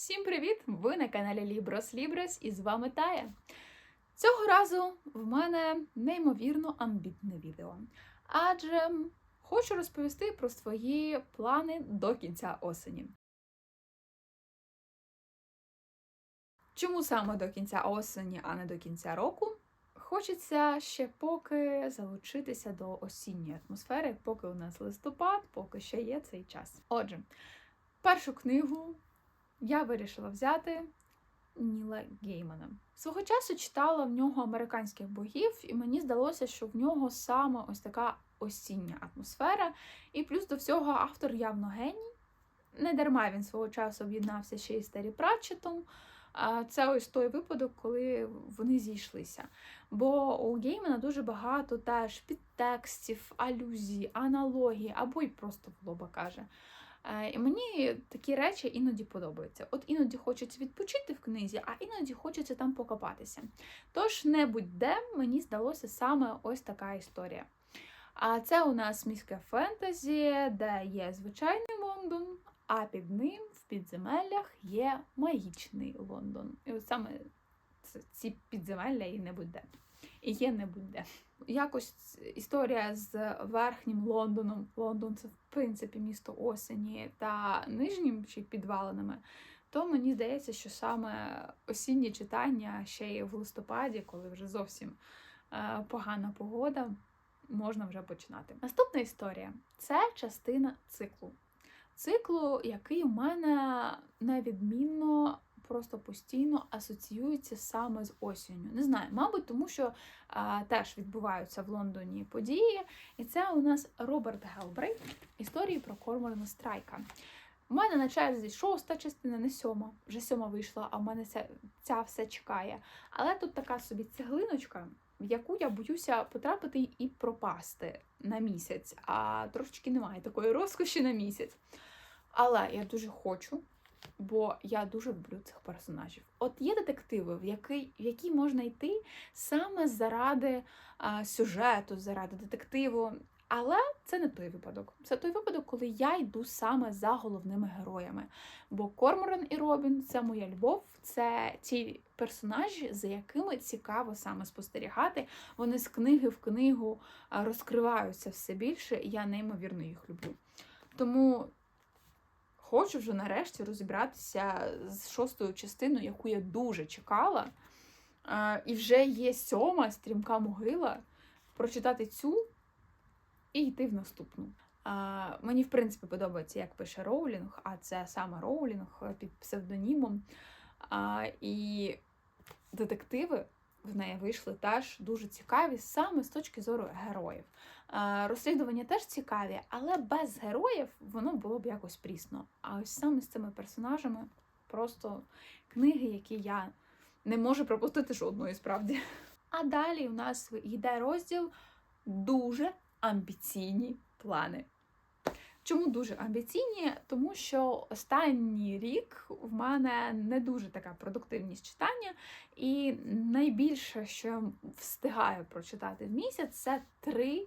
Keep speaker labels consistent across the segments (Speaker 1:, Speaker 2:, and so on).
Speaker 1: Всім привіт! Ви на каналі Libros Libres і з вами Тая. Цього разу в мене неймовірно амбітне відео. Адже хочу розповісти про свої плани до кінця осені. Чому саме до кінця осені, а не до кінця року? Хочеться ще поки залучитися до осінньої атмосфери, поки у нас листопад, поки ще є цей час. Отже, першу книгу я вирішила взяти Ніла Геймана. Свого часу читала в нього американських богів, і мені здалося, що в нього саме ось така осіння атмосфера. І плюс до всього автор явно геній. Не дарма він свого часу об'єднався ще й з Террі Пратчетом. Це ось той випадок, коли вони зійшлися. Бо у Геймана дуже багато теж підтекстів, алюзій, аналогій, або й просто в лоба каже. Е, І мені такі речі іноді подобаються. От іноді хочеться відпочити в книзі, а іноді хочеться там покопатися. Тож, не будь-де мені здалося саме ось така історія. А це у нас міське фентезі, де є звичайний Лондон, а під ним в підземеллях є магічний Лондон. І от саме ці підземелля і не будь-де. І є не будь-де. Якось історія з верхнім Лондоном. Лондон це в принципі місто осені та нижнім чи підвалинами. То мені здається, що саме осіннє читання ще й в листопаді, коли вже зовсім е, погана погода, можна вже починати. Наступна історія це частина циклу. Циклу, який у мене невідмінно просто постійно асоціюється саме з осінню. Не знаю, мабуть, тому що а, теж відбуваються в Лондоні події. І це у нас Роберт Гелбрейт, історії про Корморана Страйка. У мене на черзі шоста частина, не сьома. Вже сьома вийшла, а в мене ця, ця все чекає. Але тут така собі цеглиночка, в яку я боюся потрапити і пропасти на місяць, а трошечки немає такої розкоші на місяць. Але я дуже хочу, бо я дуже люблю цих персонажів. От є детективи, в які, в які можна йти саме заради а, сюжету, заради детективу. Але це не той випадок. Це той випадок, коли я йду саме за головними героями. Бо Корморан і Робін це моя любов, це ті персонажі, за якими цікаво саме спостерігати. Вони з книги в книгу розкриваються все більше, і я неймовірно їх люблю. Тому хочу вже нарешті розібратися з шостою частиною, яку я дуже чекала. І вже є сьома стрімка могила. Прочитати цю і йти в наступну. Мені, в принципі, подобається, як пише Роулінг, а це саме Роулінг під псевдонімом. І детективи в неї вийшли теж дуже цікаві, саме з точки зору героїв. Розслідування теж цікаві, але без героїв воно було б якось прісно. А ось саме з цими персонажами просто книги, які я не можу пропустити жодної справді. А далі у нас йде розділ дуже амбіційні плани. Чому дуже амбіційні? Тому що останній рік в мене не дуже така продуктивність читання, і найбільше, що я встигаю прочитати в місяць, це 3-4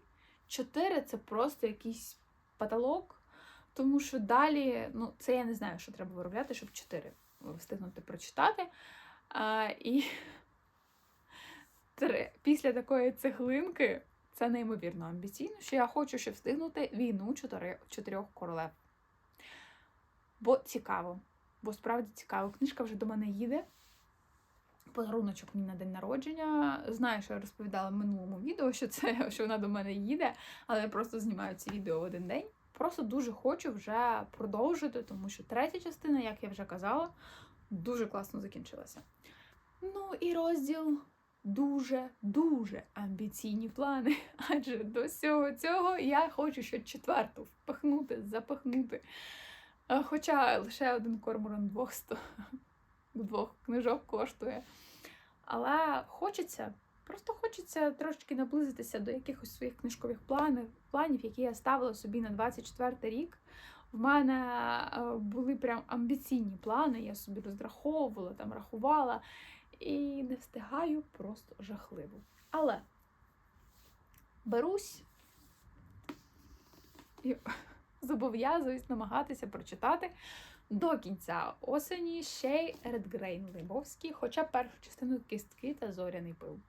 Speaker 1: це просто якийсь потолок. Тому що далі, ну, це я не знаю, що треба виробляти, щоб 4 встигнути прочитати. А, і три. Після такої цеглинки це неймовірно амбіційно, що я хочу ще встигнути війну чотирьох королев. Бо цікаво, бо справді цікаво. Книжка вже до мене їде. Подаруночок мені на день народження. Знаю, що я розповідала в минулому відео, що це що вона до мене їде, але я просто знімаю ці відео в один день. Просто дуже хочу вже продовжити, тому що третя частина, як я вже казала, дуже класно закінчилася. Ну і розділ дуже-дуже амбіційні плани. Адже до всього цього я хочу ще четверту впихнути, запихнути. Е, Хоча лише один корморан двох, сто... двох книжок коштує. Але хочеться, просто хочеться трошки наблизитися до якихось своїх книжкових планів, планів, які я ставила собі на 24 рік. В мене е, були прям амбіційні плани, я собі розраховувала, там рахувала і не встигаю просто жахливо. Але берусь і зобов'язуюсь намагатися прочитати до кінця осені ще й Редгрейн Лейбовський, хоча першу частину кістки та зоряний пил.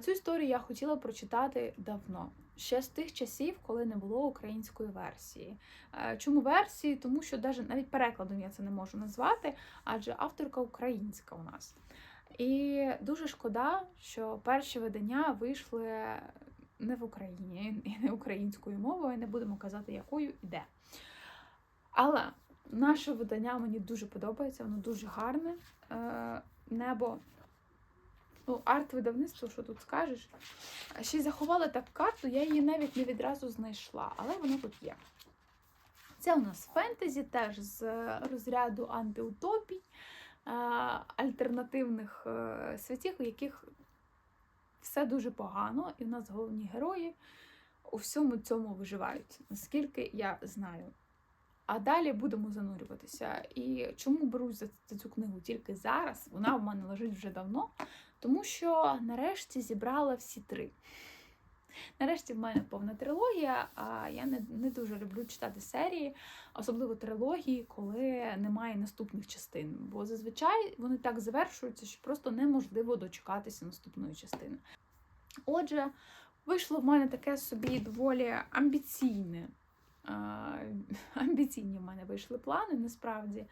Speaker 1: Цю історію я хотіла прочитати давно, ще з тих часів, коли не було української версії. Е, Чому версії? Тому що навіть навіть перекладом я це не можу назвати, адже авторка українська у нас. І дуже шкода, що перші видання вийшли не в Україні і не українською мовою, не будемо казати, якою і де. Але наше видання мені дуже подобається, воно дуже гарне. Е, Небо. Ну, арт-видавництво, що тут скажеш. Ще й заховала так карту, я її навіть не відразу знайшла, але вона тут є. Це у нас фентезі, теж з розряду антиутопій, е, альтернативних е, світів, у яких все дуже погано, і в нас головні герої у всьому цьому виживають, наскільки я знаю. А далі будемо занурюватися. І чому берусь за цю книгу тільки зараз? Вона в мене лежить вже давно, тому що нарешті зібрала всі три. Нарешті в мене повна трилогія, а я не, не дуже люблю читати серії, особливо трилогії, коли немає наступних частин. Бо зазвичай вони так завершуються, що просто неможливо дочекатися наступної частини. Отже, вийшло в мене таке собі доволі амбіційне. Амбіційні в мене вийшли плани, насправді.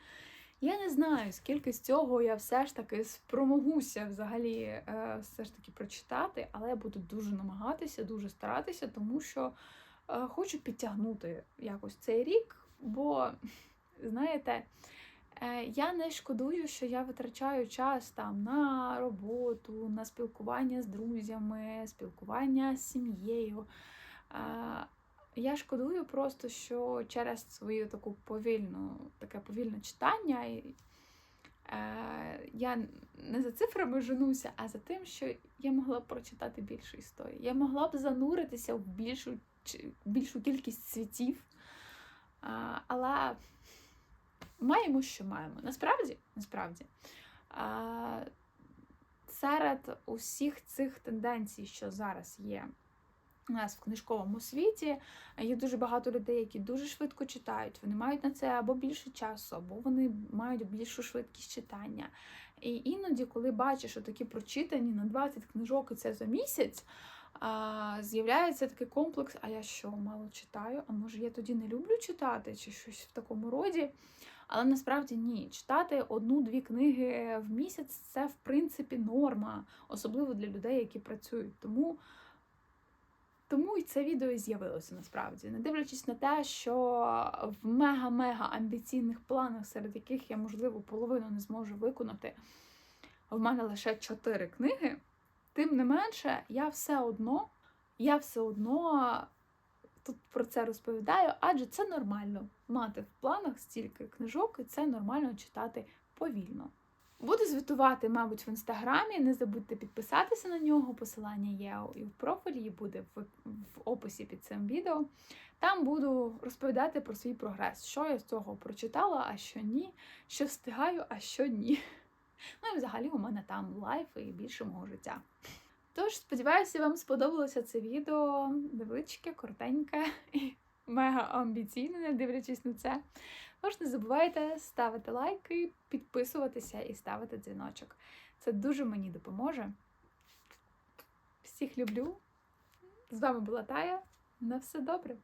Speaker 1: Я не знаю, скільки з цього я все ж таки спромогуся взагалі е, все ж таки прочитати, але я буду дуже намагатися, дуже старатися, тому що е, хочу підтягнути якось цей рік, бо, знаєте, е, я не шкодую, що я витрачаю час там на роботу, на спілкування з друзями, спілкування з сім'єю. Я шкодую просто, що через свою таку повільну, таке повільне читання е, я не за цифрами женуся, а за тим, що я могла б прочитати більше історій. Я могла б зануритися в більшу, більшу кількість світів. Е, але маємо, що маємо. Насправді, насправді. Е, серед усіх цих тенденцій, що зараз є у нас в книжковому світі є дуже багато людей, які дуже швидко читають. Вони мають на це або більше часу, або вони мають більшу швидкість читання. І іноді, коли бачиш, такі прочитані на 20 книжок, і це за місяць. З'являється такий комплекс, а я що, мало читаю? А може я тоді не люблю читати, чи щось в такому роді. Але насправді ні. Читати одну-дві книги в місяць це в принципі норма, особливо для людей, які працюють. Тому тому і це відео і з'явилося насправді, не дивлячись на те, що в мега-мега амбіційних планах, серед яких я, можливо, половину не зможу виконати, в мене лише чотири книги. Тим не менше, я все одно, я все одно тут про це розповідаю, адже це нормально мати в планах стільки книжок, і це нормально читати повільно. Буду звітувати, мабуть, в інстаграмі. Не забудьте підписатися на нього. Посилання є і в профілі, і буде в, в описі під цим відео. Там буду розповідати про свій прогрес, що я з цього прочитала, а що ні, що встигаю, а що ні. Ну і взагалі у мене там лайф і більше мого життя. Тож, сподіваюся, вам сподобалося це відео. Невеличке, коротеньке мега амбіційно, не дивлячись на це. Тож не забувайте ставити лайки, підписуватися і ставити дзвіночок. Це дуже мені допоможе. Всіх люблю. З вами була Тая. На все добре!